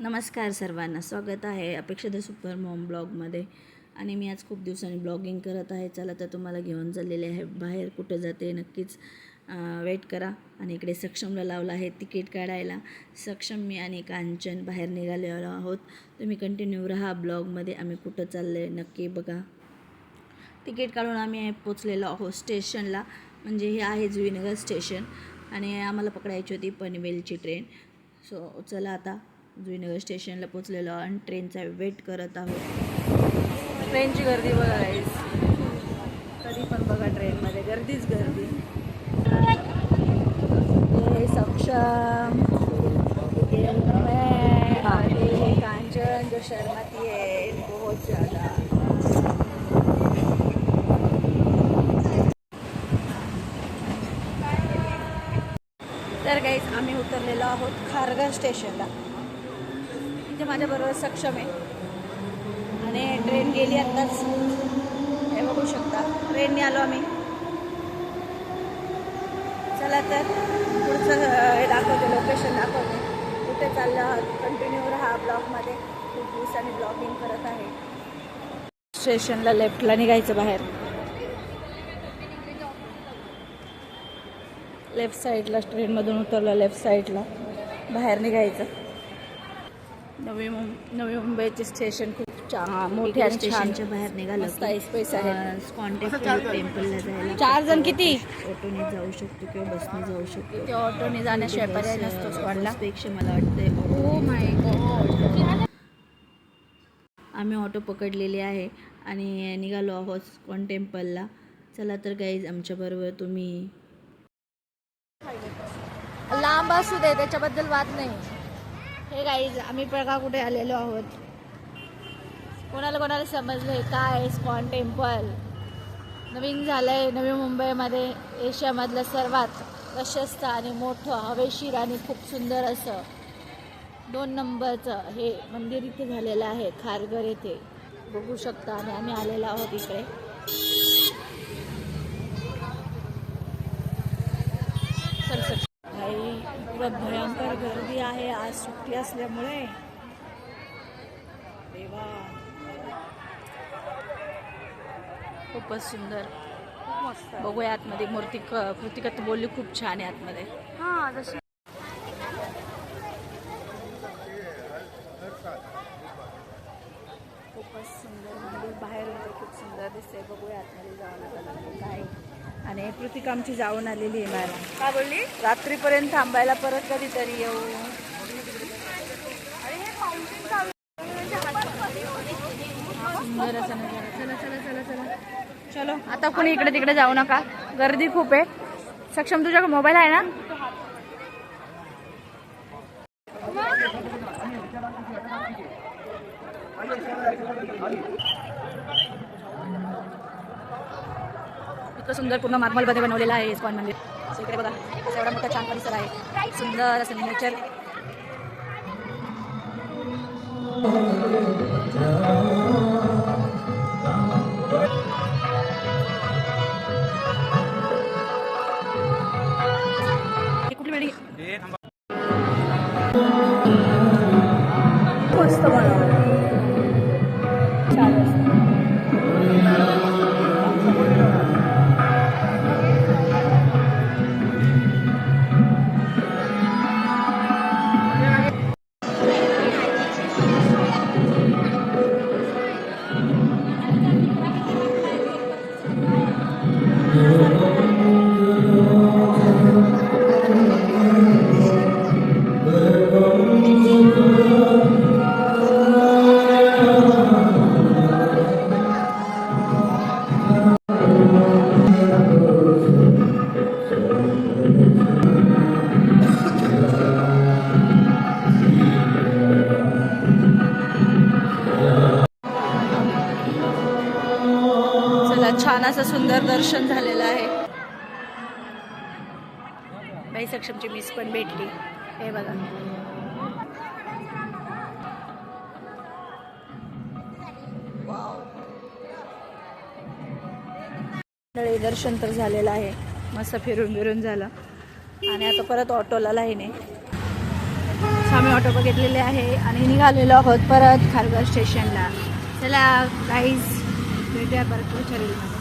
नमस्कार सर्वांना. स्वागत आहे अपेक्षा द सुपर मॉम ब्लॉगमध्ये. आणि मी आज खूप दिवसांनी ब्लॉगिंग करत आहे. चला तर तुम्हाला घेऊन चाललेले आहे. बाहेर कुठं जाते नक्कीच वेट करा. आणि इकडे सक्षमला लावलं आहे तिकीट काढायला. सक्षम मी आणि कांचन बाहेर निघालेलो आहोत. तुम्ही कंटिन्यू राहा ब्लॉगमध्ये. आम्ही कुठं चाललं आहे नक्की बघा. तिकीट काढून आम्ही पोचलेलो आहोत स्टेशनला. म्हणजे हे आहे जुईनगर स्टेशन. आणि आम्हाला पकडायची होती पनवेलची ट्रेन सो चला आता. जुईनगर स्टेशनला पोचलेलो आणि ट्रेनचा वेट करत आहोत. ट्रेनची गर्दी बघा. कधी पण बघा ट्रेनमध्ये गर्दीच गर्दी. हे सक्षम. कांचन जो शर्माती है बहुत ज़्यादा. तर गाईज आम्ही उतरलेलो आहोत खारघर स्टेशनला. म्हणजे माझ्याबरोबर सक्षम आहे. आणि ट्रेन गेली आत्ताच. हे बघू शकता. ट्रेनने आलो आम्ही. चला तर पुढचं हे दाखवते लोकेशन दाखवते. कुठे चाललं आहात कंटिन्यू राहा ब्लॉकमध्ये खूप दिवसांनी ब्लॉगिंग करत आहे. स्टेशनला लेफ्टला निघायचं बाहेर. लेफ्ट साईडला ट्रेनमधून उतरलं लेफ्ट साईडला बाहेर निघायचं. नवी मुं नवी मुंबईचे स्टेशन खूप छान मोठे आणि छान स्टेशनच्या बाहेर निघालं हो. स्पेस आहे. कॉन्टॅक्ट टेम्पलला जायला चार जण किती? ऑटोने जाऊ शकतो किंवा बसने जाऊ शकतो. ते ऑटोने जाण्याशिवाय पर्याय नसतो स्पॉटला पेक्षा मला वाटतंय ओ माय गॉड आम्ही ऑटो पकडलेली आहे आणि निघालो आहोत स्कॉन टेम्पलला चला तर गाईज आमच्याबरोबर तुम्ही लांब असू दे त्याच्याबद्दल वाद नाही. हे गाईज आम्ही प्रका कुठे आलेलो आहोत? कोणाला कोणाला समजले काय? स्पॉन टेम्पल नवीन झालंय नवी मुंबईमध्ये एशियामधलं सर्वात प्रशस्त आणि मोठं हवेशीर आणि खूप सुंदर असं दोन नंबरचं हे मंदिर इथे झालेलं आहे खारघर येथे. बघू शकता आणि आम्ही आलेलो आहोत इकडे. इकडं भयंकर गर्दी आहे. आज सुट्टी असल्यामुळे. देवा. खूपच सुंदर. मस्त बघूया आतमध्ये. मूर्ती क- कृतिका तर बोलली खूप छान आहे आतमध्ये. हां जशी खूपच सुंदर. मंदिर बाहेर खूप सुंदर दिसते बघूया आतमध्ये जावं लागलं. काय आणि कृतिका आमची जाऊन आलेली आहे मला काय बोलली? रात्रीपर्यंत थांबायला परत कधीतरी येऊ. सुंदर असं नजारा चला चला चला चला चलो आता कोणी इकडे तिकडे जाऊ नका. गर्दी खूप आहे. सक्षम तुझ्याकडे मोबाईल आहे ना? इतकं सुंदर पूर्ण मार्बलमध्ये बनवलेलं आहे इस्कॉन मंदिर. इकडे बघा असं एवढा मोठा छान परिसर आहे. सुंदर असं नेचर छान असं सुंदर दर्शन झालेलं आहे. बाई सक्षमची मिस पण भेटली. हे बघा. मंडळी दर्शन तर झालेलं आहे. मस्त फिरून फिरून झालं. आणि आता परत ऑटोला लाईन आहे. आम्ही ऑटो बघितलेले आहे आणि निघालेलो आहोत परत खारघर स्टेशनला चला काहीच भेटूया परत विचारेल